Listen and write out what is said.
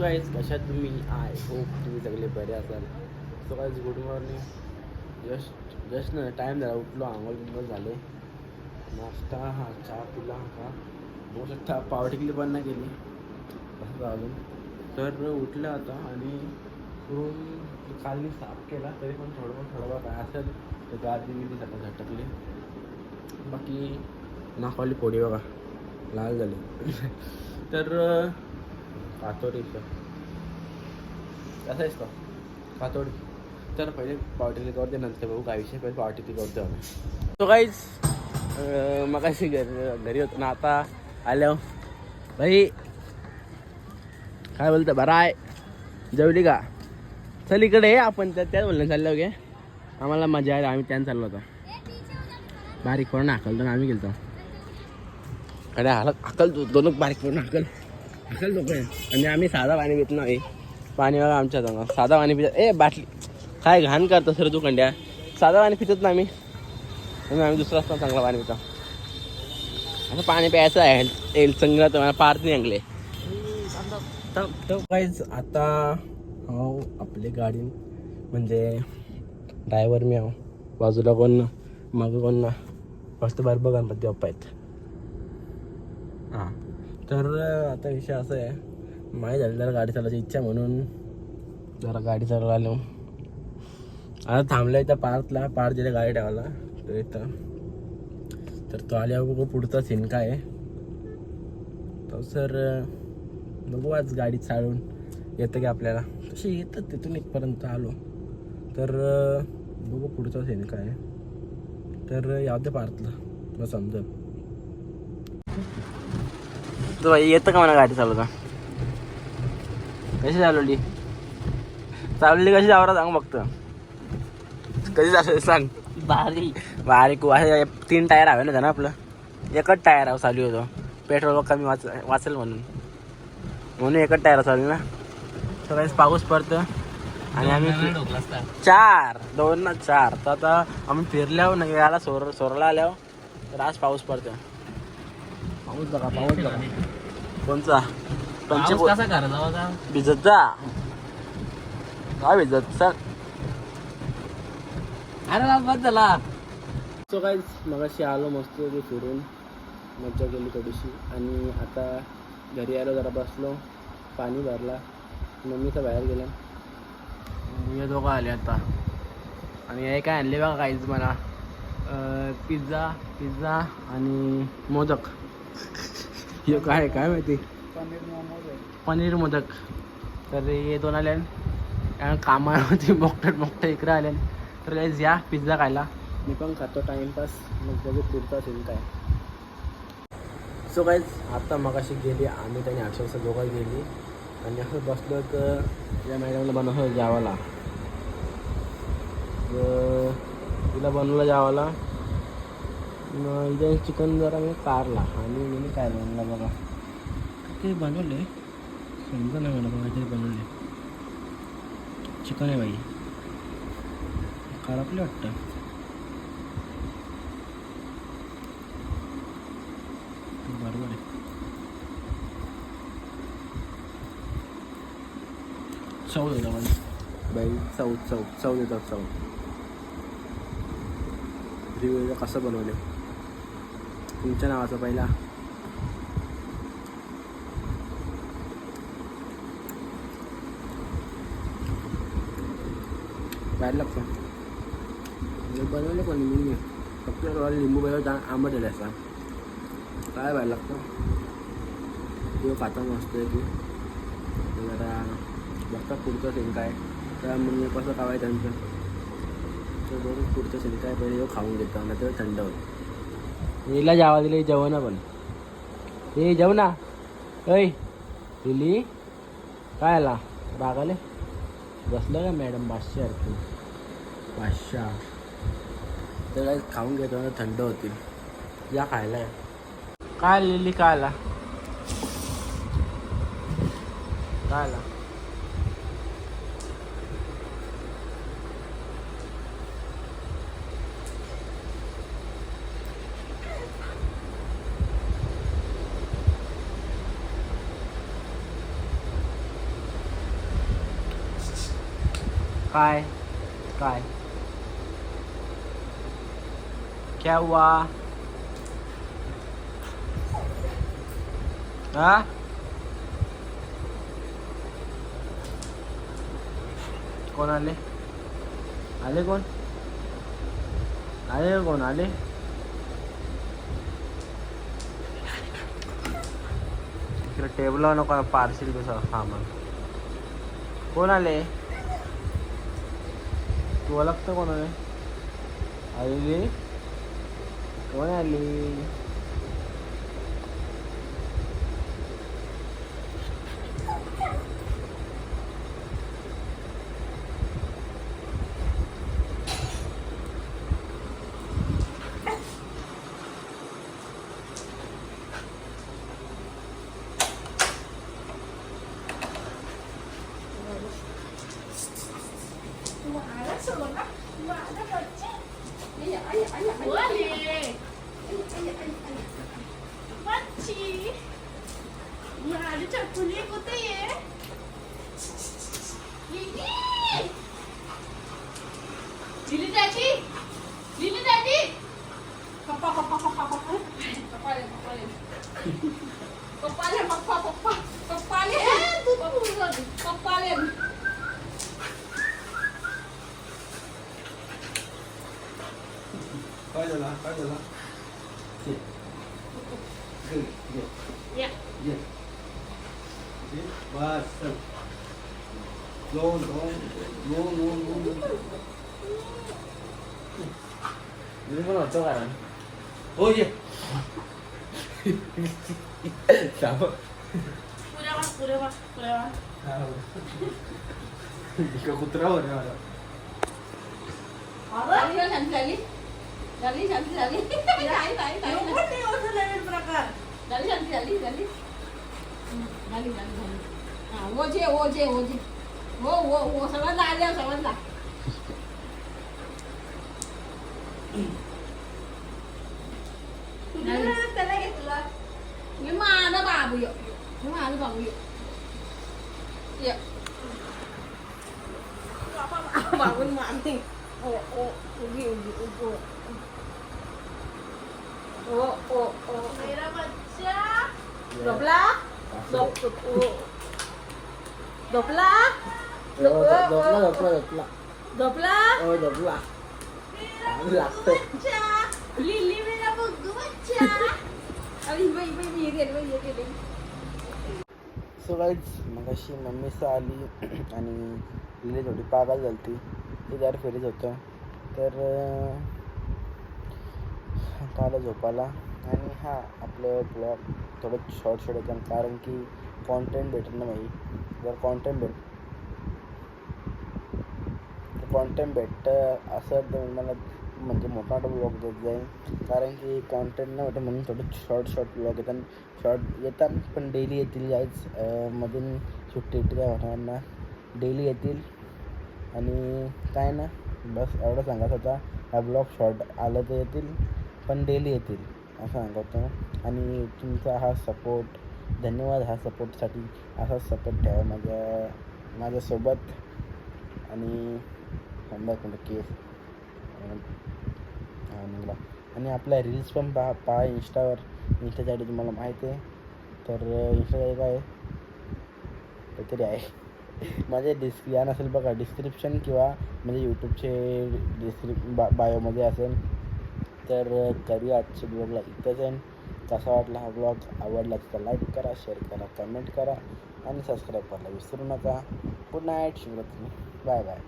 Guys कशात तुम्ही? I hope तुम्ही सगळे बरे असाल. So guys good morning just just ना टाईम झाला उठलो आंघोळ बिंगोळ झाले. नाश्ता हा चहा पिला का होऊ शकता पावटिकली पण नाही केली. असं अजून. तर उठलं आता आणि रूम काल मी साफ केला तरी पण थोडं थोडं काय असेल तर गादी बिदी सगळं झटकली. बाकी नाकाली पोडी बघा लाल झाली. तर कातोडी सर. कसं आहेस का? कातोडी तर पहिले पावटी करते नंतर बघू काय विषय पहिले पावटी करतो आम्ही तो काहीच मग अशी घरी घरी होतो ना आता आल्या भाई काय बोलतं बरा आहे. जेवली का? चल इकडे ये आपण त्या त्याच बोलणं चाललं गे आम्हाला मजा आहे आम्ही त्यानं चाललो होता बारीक पडून हाकल तर आम्ही गेलतो. अरे हालत हाकल दो- दोन बारीक पडून हाकल. हाकल लोक आणि आम्ही साधा पाणी पित नाही. पाणी बघा आमच्या जाणार साधा पाणी पित ए बाटली. काय घाण करतो सर तू कंड्या साधा पाणी पितच ना आम्ही. आम्ही दुसरा असताना चांगला पाणी पितो. असं पाणी प्यायचं आहे. एल चांगलं तर मला पार नाही अंगले तर काहीच आता हो आपली गाडी. म्हणजे ड्रायव्हर मी आहो. बाजूला कोण ना? मागं कोण ना? फक्त बार बघा गणपती बाप्पा आहेत. तर आता विषय असा आहे. माहीत झालं जरा गाडी चालवायची इच्छा म्हणून जरा गाडी चालवायला आलो. आता थांबलं इथं पार्कला पार्क जिथे गाडी ठेवायला. तर इथं. तर तो आल्यावर बघू पुढचा सीन काय आहे. तर सर बघू आज गाडी चालवून येतं की आपल्याला. तशी येतात तिथून इथपर्यंत आलो. तर बघू पुढचा सीन काय आहे. तर याव ते पार्कला. मग समजा तो येतं का मला गाडी चालवता? कशी चालवली? चालवली कशी जावरा सांग फक्त. कधी चालवली सांग. भारी. बारीक असे तीन टायर हवे ना ना आपलं. एकच टायर चालू होतो. पेट्रोल कमी वाच वाचेल म्हणून. म्हणून एकच टायर चालू ना. तर काहीच पाऊस पडतो. आणि आम्ही चार. दोन ना चार. तर आता आम्ही फिरल्यावर ना याला सोर सोरला आल्यावर तर आज पाऊस पडतो पाऊस बघा पाऊस बघा. कोणचा? पंचे कसा करायचा होता भिजत जा. काय भिजत? चल. अरे बाबा चला सो काय मगाशी आलो मस्त ते फिरून. मज्जा केली थोडीशी. आणि आता घरी आलो जरा बसलो. पाणी भरला. मम्मीचं बाहेर गेलं हे दोघं आले आता. आणि हे काय आणले बघा काहीच मला. पिझ्झा पिझ्झा आणि मोदक. हे काय काय माहिती? पनीर मोदक. तर हे दोन आले कामावरती मोकट मोकटं इकडं आले तर गाईज या पिझ्झा खायला. मी पण खातो टाइमपास मग बघू पुढचा सीन काय. सो काहीच आता मगाशी गेली आम्ही त्याने आठशे वाजता दोघं गेली. आणि असं बसलो तर या मॅडमला बनवलं जेवायला तर तिला बनवलं जेवायला मग इथे चिकन जरा मी कारला. आणि मी काय बनवलं बघा. ते बनवले. समजा नाही मला बघा तरी बनवले. चिकन आहे बाई. करपले वाटतं. बरोबर आहे. चव देतो पण बाई चव चव चव देतात चव. रिव्ह्यू कसं बनवले? तुमच्या नावाचा पहिला. बाहेर लागतं बनवलं पण मी फक्त लिंबू पाहिजे आंबट दिला असा काय बाहेर लागतं तो खाता मस्त आहे की जरा बघता पुढचं सेन काय. त्या म्हणजे कसं खावाय त्यांचं तर बघू पुढचं सेन काय पहिले खाऊन घेतो. नाही तर थंड होतं. हिला जेवा दिले जेवणा पण हे जेवणा ऐ दिली काय आला? रागाले? बसलं का मॅडम पाचशे सारखी पाचशा. तर काय खाऊन घेतो ना थंड होतील. या खायला. काय लिहिली काय आला? काय आला? काय? काय? क्या हुआ? हा? कोण आले? आले कोण? आले कोण? आले? इकडे टेबलवर नको पार्सल कसं सामान कोण आले? तुला लागतं कोण आलेली? कोण आली? Huli putih ya? Lili! Lili tadi, Lili tadi, Papa, papa, papa, papa. Papale, papale. Papale, papa, papa. eh Papale. Papale. Kau jalan, kau jalan. बस चल दोन दोन दोन दोन दोन मी पण होतो कारण हो ये शाबा. पुऱ्या वा पुऱ्या वा पुऱ्या वा इकडं कुत्रा हो रे मला झाली का शांती झाली झाली शांती झाली नाही नाही नाही प्रकार झाली शांती झाली झाली हम्म, झाली झाली झाली हा ओझे ओझे ओझे हो हो हो समजला आल्या समजला त्याला घेतला मी माझा बाबू यो मी माझा बाबू यो ये मागून मारते ओ ओ उगी उगी उगो ओ ओ ओ मेरा बच्चा झोपला झोप झोपला झोपला झोपला झोपला झोपला हो झोपला चांगलं लागतं बच्चा लिली मेरा बग्गू बच्चा अरे बाई बाई बाई ये बाई ये रे सो गाईज मग अशी मम्मीचं आली आणि लिली थोडी पागल झाली ती ती जरा फिरत होतं तर आता आलं झोपाला आणि हा आपलं ब्लॉग थोडं शॉर्ट शॉर्ट होतं कारण की कॉन्टेंट भेटत ना भाई जर कॉन्टेंट भेट कॉन्टेंट भेटतं असं तर मला म्हणजे मोठा मोठा ब्लॉग देत जाईल कारण की कॉन्टेंट नाही भेटत म्हणून थोडं शॉर्ट शॉर्ट ब्लॉग येतात. शॉर्ट येतात पण डेली येतील जायच मधून सुट्टी इट्टी काय होणार ना डेली येतील. आणि काय ना बस एवढं सांगायचं होता. हा ब्लॉग शॉर्ट आलं तर येतील पण डेली येतील. सांगतो. आणि तुमचा हा सपोर्ट धन्यवाद हा सपोर्टसाठी असाच सपोर्ट ठेवा माझ्या माझ्यासोबत आणि समजा कोणतं केस. आणि आपला आणि आपल्या रील्स पण पहा पहा इंस्टावर. इंस्टासाठी तुम्हाला माहिती आहे. तर इंस्टासाठी काय? आहे? काहीतरी आहे. माझे डिस्क या बघा डिस्क्रिप्शन किंवा म्हणजे यूट्यूबचे डिस्क्रिप बा बायोमध्ये असेल. तर करूया आजच्या ब्लॉगला इथंच आहे कसा वाटला हा ब्लॉग आवडला तर लाईक करा शेअर करा कमेंट करा आणि सबस्क्राईब करायला विसरू नका. गुड नाईट शुभरात्री. Bye bye